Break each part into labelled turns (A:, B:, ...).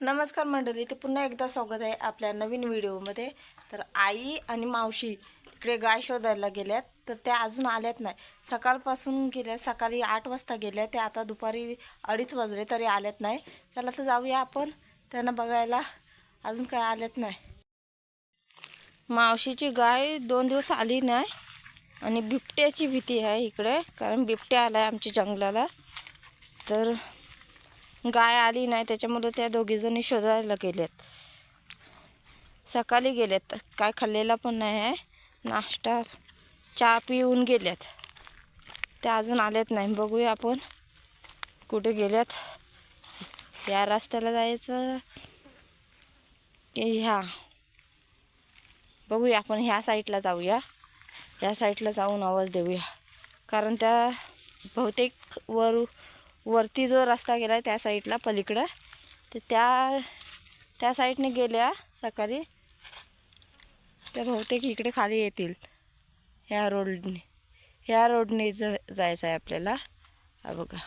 A: नमस्कार मंडळी ते पुन्हा एकदा स्वागत आहे आपल्या नवीन व्हिडिओमध्ये. तर आई आणि मावशी इकडे गाय शोधायला गेल्यात तर त्या अजून आल्यात नाही. सकाळपासून गेल्या सकाळी आठ वाजता गेल्या त्या आता दुपारी अडीच वाजले तरी आल्यात नाही. चला तर जाऊया आपण त्यांना बघायला अजून काय आल्यात नाही. मावशीची गाय दोन दिवस आली नाही आणि बिबट्याची भीती आहे इकडे कारण बिबट्या आला आहे आमच्या जंगलाला. तर गाय आली नाही त्याच्यामुळे त्या दोघीजणी शोधायला गेल्यात सकाळी गेल्यात काय खाल्लेला पण नाही आहे. नाश्ता चहा पिऊन गेल्यात त्या अजून आल्यात नाही. बघूया आपण कुठे गेल्यात या रस्त्याला जायचं की ह्या. बघूया आपण ह्या साईडला जाऊया. ह्या साईडला जाऊन आवाज देऊया. कारण त्या बहुतेक वर वरती जो रस्ता गेला आहे त्या साईडला पलीकडं. तर त्या त्या साईडने गेल्या सकाळी. त्या बहुतेक इकडे खाली येतील. ह्या रोडने ह्या रोडने ज जायचं आहे आपल्याला. हा बघा.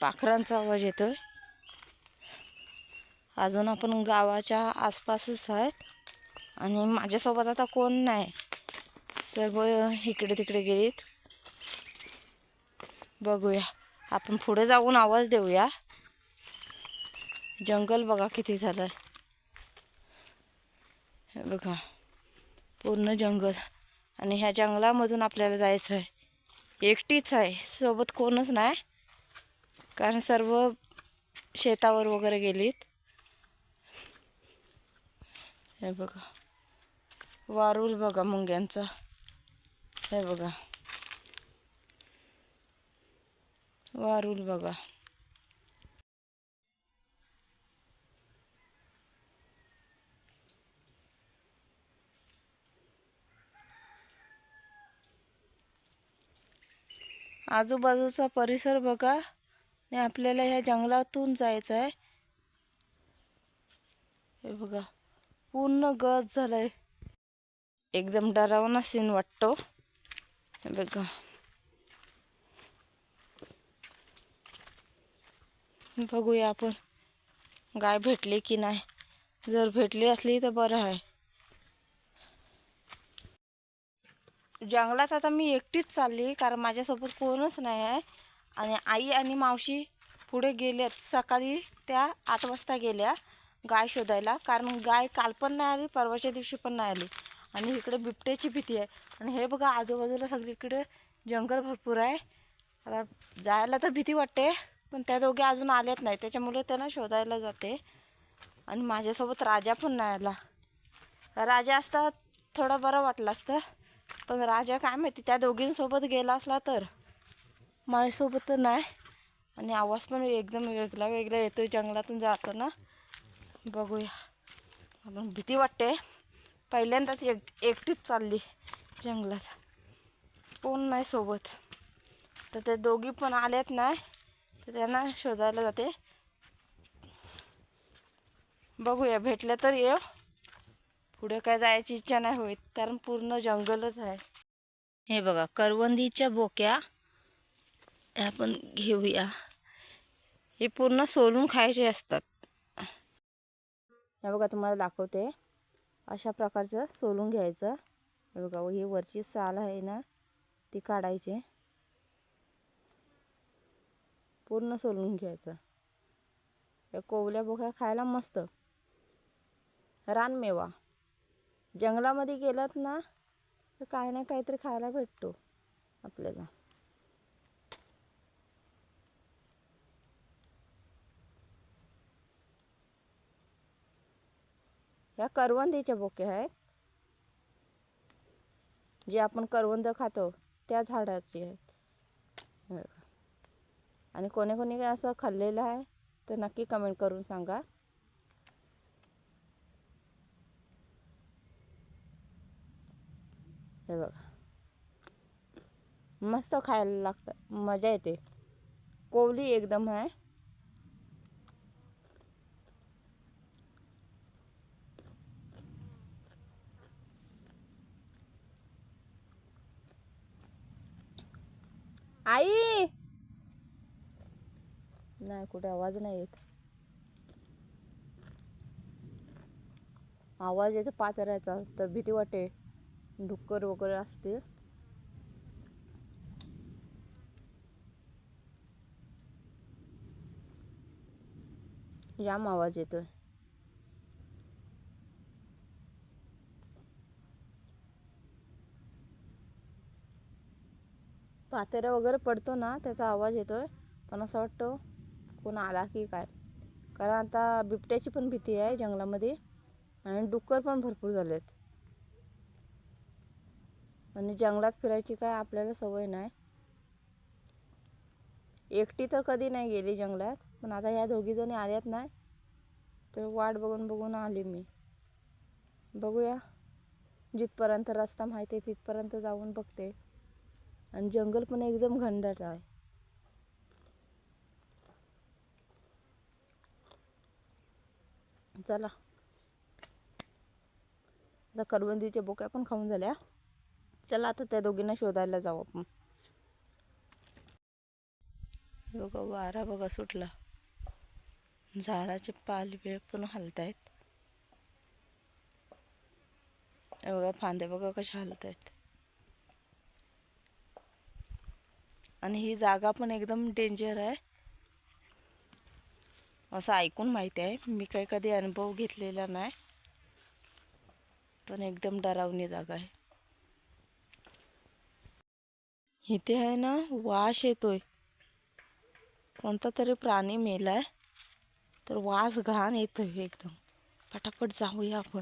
A: पाखरांचा आवाज येतोय. अजून आपण गावाच्या आसपासच आहे. आणि माझ्यासोबत आता कोण नाही. सर्व इकडे तिकडे गेलीत. बघूया. आपण पुढे जाऊन आवाज देऊया. जंगल बघा किती झालं आहे बघा. पूर्ण जंगल. आणि ह्या जंगलामधून आपल्याला जायचं आहे एकटीच आहे. सोबत कोणच नाही. कारण सर्व शेतावर वगैरे गेलीत. हे बघा. वारूल बघा मुंग्यांचा. हे बघा. वारूल बघा. आजूबाजूचा परिसर बघा. आणि आपल्याला ह्या जंगलातून जायचं आहे हे बघा पूर्ण गज झालंय. एकदम डरावना सीन वाटतो. हे बघा. बघूया आपण गाय भेटली की नाही. जर भेटली असली तर बरं आहे. जंगलात आता मी एकटीच चालली कारण माझ्यासोबत कोणच नाही आहे. आणि आई आणि मावशी पुढे गेल्यात सकाळी त्या आठ वाजता गेल्या गाय शोधायला. कारण गाय काल पण नाही आली परवाच्या दिवशी पण नाही आली. आणि इकडे बिबट्याची भीती आहे. आणि हे बघा आजूबाजूला सगळीकडे जंगल भरपूर आहे. आता जायला तर भीती वाटते पण त्या दोघे अजून आल्यात नाही. त्याच्यामुळे त्यांना शोधायला जाते. आणि माझ्यासोबत राजा पण नाही आला. राजा असता थोडं बरं वाटलं असतं. पण राजा काय माहिती त्या दोघींसोबत गेला असला तर. माझ्यासोबत तर नाही. आणि आवाज पण एकदम वेगळा वेगळा येतो जंगलातून जाताना बघूया. आपण भीती वाटते. पहिल्यांदाच एक एकटीच चालली जंगलात. कोण नाही सोबत. तर ते दोघी पण आल्यात नाही तर त्यांना शोधायला जाते. बघूया. भेटल्या तर येऊ पुढे काय जायची इच्छा नाही होत कारण पूर्ण जंगलच आहे. हे बघा करवंदीच्या बोक्या आपण घेऊया. हे पूर्ण सोलून खायचे असतात. हे बघा तुम्हाला दाखवते. अशा प्रकारचं सोलून घ्यायचं. हे बघा ही वरची साल आहे ना ती काढायची. पूर्ण सोलून घ्यायचं. या कोवल्या बोक्या खायला मस्त. रानमेवा जंगलामध्ये गेलात ना तर काही ना काहीतरी खायला भेटतो आपल्याला. ह्या करवंदीच्या बोक्या आहेत. जे आपण करवंद खातो त्या झाडाची आहेत. हे बघा. आणि कोणी कोणी असं खाल्लेलं आहे तर नक्की कमेंट करून सांगा. हे बघा. मस्त खायला लागतं. मजा येते. कोवली एकदम आहे. आई! नाही कुठे? आवाज नाही येत. आवाज येतो पातऱ्याचा तर भीती वाटे डुक्कर वगैरे असते. जाम आवाज येतोय. पातेरा वगैरे पडतो ना त्याचा आवाज येतोय. पण असं वाटतं कोण आला की काय. कारण आता बिबट्याची पण भीती आहे जंगलामध्ये. आणि डुक्कर पण भरपूर झालेत. आणि जंगलात फिरायची काय आपल्याला सवय नाही. एकटी तर कधी नाही गेली जंगलात. पण आता ह्या दोघी जणी आल्यात नाही तर वाट बघून बघून आली मी. बघूया. जिथपर्यंत रस्ता माहिती आहे तिथपर्यंत जाऊन बघते. आणि जंगल पण एकदम घनदाट आहे. चला. आता करवंदीच्या बोक्या पण खाऊन झाल्या. चला आता त्या दोघींना शोधायला जाऊ आपण. बघा वारा बघा सुटला. झाडाचे पालवे पण हलत आहेत बघा फांदे बघा कशा हलत आहेत आणि ही जागा पण एकदम डेंजर आहे. असं ऐकून माहिती आहे मी काही कधी अनुभव घेतलेला नाही. पण एकदम डरावणी जागा आहे. इथे आहे ना वास येतोय. कोणता तरी प्राणी मेलाय. तर वास घाण येतोय एकदम. पटापट जाऊया आपण.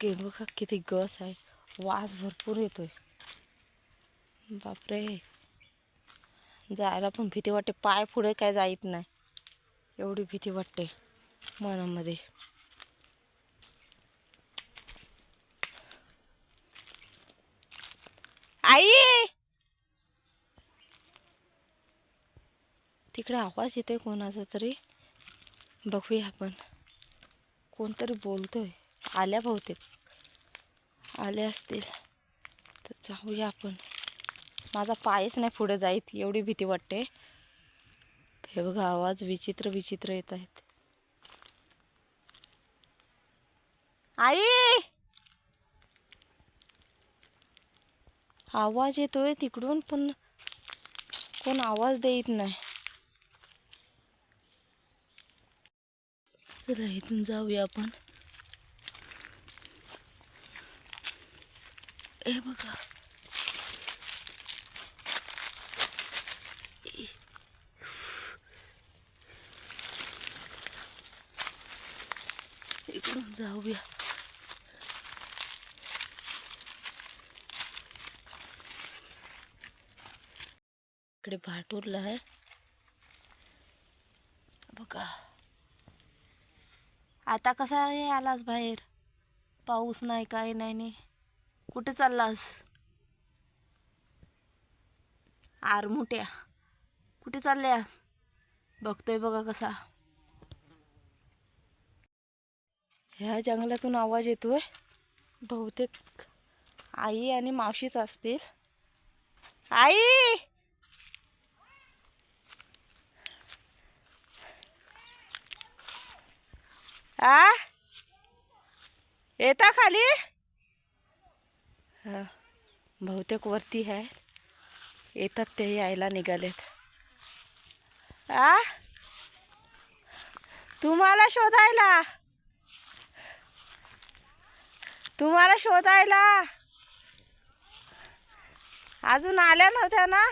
A: के बघा किती गस आहे. वास भरपूर येतोय. बापरे. जायला पण भीती वाटते. पाय पुढे काय जायत नाही. एवढी भीती वाटते मनामध्ये. आई! तिकडे आवाज येतोय कोणाचा तरी? बघूया आपण. कोणतरी बोलतोय. आल्या बहुतेक. आल्या असतील तर जाऊया आपण. माझा पायच नाही पुढे जाईत एवढी भीती वाटते. हे बघा आवाज विचित्र विचित्र येत आहेत. आई! आवाज येतोय तिकडून पण कोण आवाज देत नाही. चला इथून जाऊया आपण. हे बघा. इकडून जाऊया. इकडे भाटूरला आहे. बघा. आता कसा रे आलास बाहेर? पाऊस नाही काही नाही नाही. कुठे चाललास? आरमुट्या. कुठे चालल्या? बघतोय बघा कसा. ह्या जंगलातून आवाज येतोय. बहुतेक आई आणि मावशीच असतील. आई! आ? येता खाली? हा बहुतेक वरती आहे. येतात ते यायला निघालेत. आ? तुम्हाला शोधायला? तुम्हाला शोधायला. अजून आल्या नव्हत्या ना?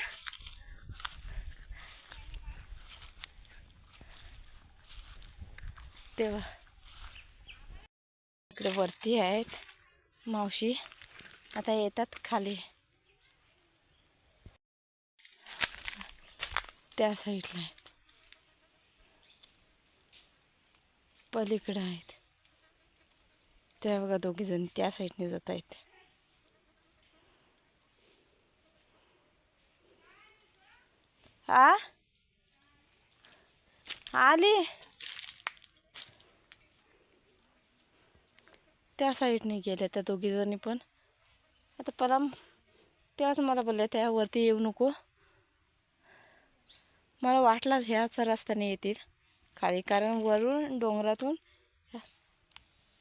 A: तेव्हा. इकडे वरती आहेत मावशी. आता येतात खाली. त्या साईडला आहेत. पलीकडं आहेत. त्या बघा दोघी जण त्या साईडने जात आहेत. आ? आली? त्या साईडने गेल्या त्या दोघी जणी पण. आता परम त्याच मला बोलल्या त्यावरती येऊ नको. मला वाटलाच ह्याच रस्त्याने येतील. खाली कारण वरून डोंगरातून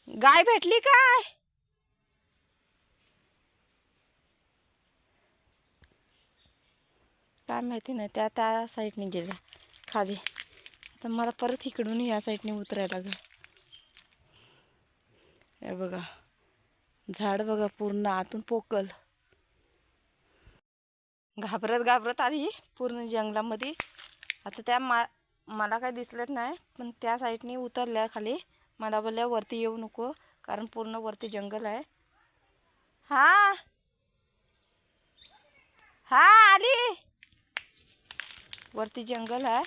A: गाय भेटली काय? काय माहिती नाही त्या त्या साईडने गेल्या खाली. आता मला परत इकडून या साईडने उतरायला लागेल. हे बघा झाड बघा पूर्ण आतून पोकल घाबरत घाबरत आली पूर्ण जंगलामध्ये. आता त्या मा मला काय दिसलंच नाही पण त्या साईडने उतरल्या खाली. मला बोलल्या वरती येऊ नको कारण पूर्ण वरती जंगल आहे. हा. हा आली. वरती जंगल आहे.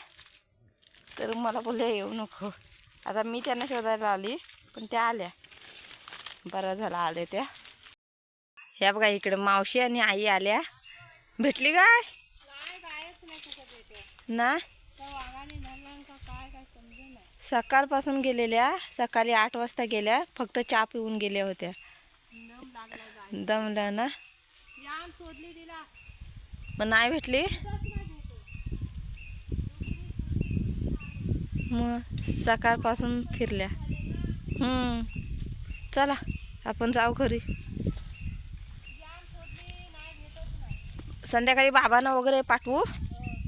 A: तर मला बोलल्या येऊ नको. आता मी त्यांना शोधायला आली पण त्या आल्या. बरं झालं आले त्या. ह्या बघा इकडे मावशी आणि आई आल्या. भेटली काय? ना सकाळपासून गेलेल्या सकाळी आठ वाजता गेल्या फक्त चहा पिऊन गेल्या होत्या. दमल्या ना? मग नाही भेटली? मग सकाळपासून फिरल्या. हम्म. चला आपण जाऊ घरी. संध्याकाळी बाबांना वगैरे पाठवू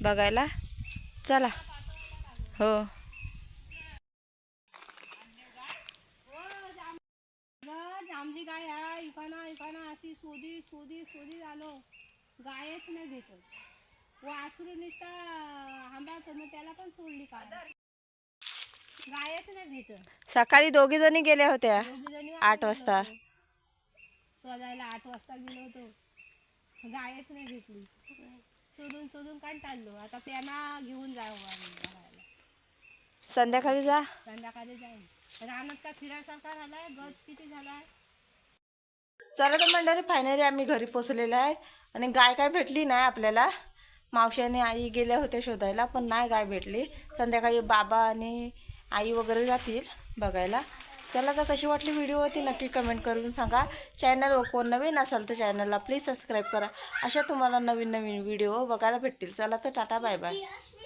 A: बघायला? चला. हो
B: जांभली गाय आहे इकाना इकाना अशी शोधी शोधी शोधी आलो गायच नाही भेटत. वासरू नुसता हांबाळतो मग त्याला पण सोडली का? गायच नाही भेटत.
A: सकाळी दोघी जणी गेल्या होत्या आठ वाजता.
B: शोधायला आठ वाजता गेलो होतो. गायच नाही भेटली. शोधून शोधून कंटाळलो आता त्यांना घेऊन बघायला.
A: संध्याकाळी जा.
B: संध्याकाळी जाईन. रानात का फिरायसारखा झालाय? गज किती झालाय?
A: चला तर मंडळी फायनली आम्ही घरी पोचलेलो आहे. आणि गाय काय भेटली नाही आपल्याला. मावशी आणि आई गेल्या होत्या शोधायला पण नाही गाय भेटली. संध्याकाळी बाबा आणि आई वगैरे जातील बघायला. चला तर कशी वाटली व्हिडिओ होती नक्की कमेंट करून सांगा. चॅनल कोण नवीन असाल तर चॅनलला प्लीज सबस्क्राईब करा. अशा तुम्हाला नवीन नवीन व्हिडिओ बघायला भेटतील. चला तर टाटा बाय बाय